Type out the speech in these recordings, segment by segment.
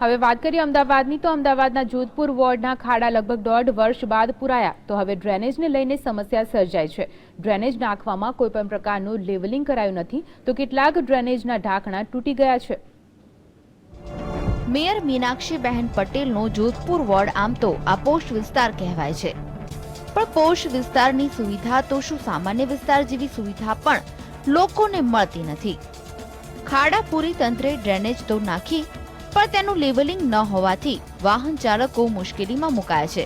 હવે વાત કરીએ અમદાવાદની, તો અમદાવાદના જોધપુર વોર્ડના ખાડા લગભગ દોઢ વર્ષ બાદ પુરાયા. તો હવે ડ્રેનેજને લઈને સમસ્યા સર્જાઈ છે. ડ્રેનેજ નાખવામાં કોઈપણ પ્રકારનું લેવલિંગ કરાયું નથી, તો કેટલાક ડ્રેનેજના ઢાંકણા તૂટી ગયા છે. મેયર મીનાક્ષીબહેન પટેલનો જોધપુર વોર્ડ આમ તો આ પોષ વિસ્તાર કહેવાય છે. પણ પોષ વિસ્તારની સુવિધા તો શું સામાન્ય વિસ્તાર જેવી સુવિધા પણ લોકોને મળતી નથી. ખાડા પૂરી તંત્રે ડ્રેનેજ તો નાખી પણ તેનું લેવલિંગ ન હોવાથી વાહન ચાલકો મુશ્કેલીમાં મુકાયા છે.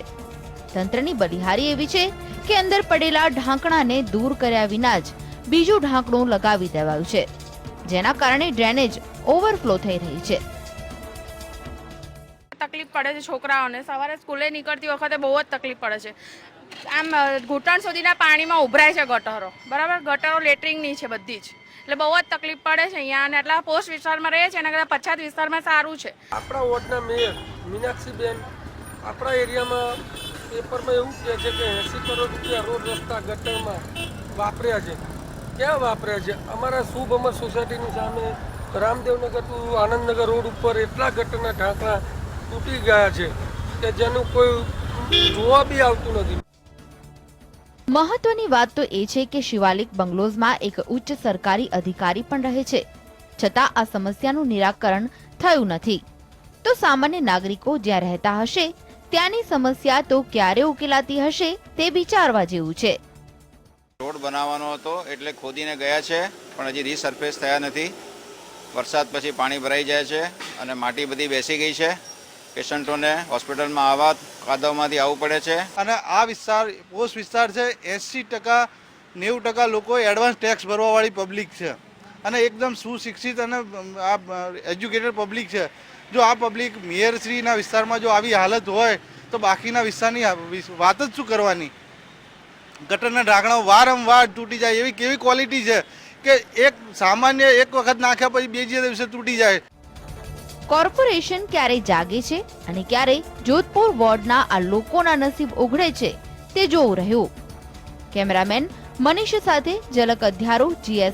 તંત્રની બલિહારી એવી છે કે અંદર પડેલા ઢાંકણાને દૂર કર્યા વિના જ બીજું ઢાંકણું લગાવી દેવાયું છે, જેના કારણે ડ્રેનેજ ઓવરફ્લો થઈ રહી છે. તકલીફ પડે છે છોકરાઓને. સવારે સ્કૂલે નીકળતી વખતે બહુ જ તકલીફ પડે છે. આમ ઘૂંટણ સુધીના પાણીમાં ઉભરાય છે ગટરો. બરાબર? ગટરો લેટરિંગની છે બધી જ. એટલે બહુ જ તકલીફ પડે છે અહીંયા અને એટલા પોસ્ટ વિસ્તારમાં રહે છે એના કરતાં પછાત વિસ્તારમાં સારું છે. આપણા વોર્ડના મેયર મીનાક્ષીબેન આપણા એરિયામાં પેપરમાં એવું કહે છે કે એંસી કરોડ રૂપિયા રોડ રસ્તા ગટરમાં વાપર્યા છે. ક્યાં વાપર્યા છે? અમારા શુભ અમર સોસાયટીની સામે રામદેવનગર ટુ આનંદનગર રોડ ઉપર એટલા ગટરના ઢાંકણા તૂટી ગયા છે કે જેનું કોઈ જોવા બી આવતું નથી. મહત્વની વાત તો એ છે કે શિવાલિક બંગલોઝમાં એક ઉચ્ચ સરકારી અધિકારી પણ રહે છે. છતાં આ સમસ્યાનું નિરાકરણ થયું નથી. તો સામાન્ય નાગરિકો જ્યાં રહેતા હશે ત્યાંની સમસ્યા તો ક્યારે ઉકેલાતી હશે તે વિચારવા જેવું છે. રોડ બનાવવાનો હતો એટલે ખોદીને ગયા છે પણ હજી રીસર્ફેસ થયા નથી. વરસાદ પછી પાણી ભરાઈ જાય છે અને માટી બધી બેસી ગઈ છે. પેશન્ટોને હોસ્પિટલમાં આવા કાદવમાંથી આવવું પડે છે. અને આ વિસ્તાર, પોસ્ટ વિસ્તાર છે, એંસી ટકા, નેવું ટકા લોકો એડવાન્સ ટેક્સ ભરવાવાળી પબ્લિક છે. અને એકદમ સુશિક્ષિત અને આ એજ્યુકેટેડ પબ્લિક છે. જો આ પબ્લિક મેયરશ્રીના વિસ્તારમાં જો આવી હાલત હોય, તો બાકીના વિસ્તારની વાત જ શું કરવાની? ગટરના ઢાંકણા વારંવાર તૂટી જાય. એવી કેવી ક્વોલિટી છે કે એક સામાન્ય એક વખત નાખ્યા પછી બીજે દિવસે તૂટી જાય. કોર્પોરેશન ક્યારે જાગે છે અને ક્યારે જોધપુર વોર્ડના આ લોકોના નસીબ ઉઘડે છે તે જોવું રહ્યું. કેમેરામેન મનીષ સાથે ઝલક અધ્યારો જીએસ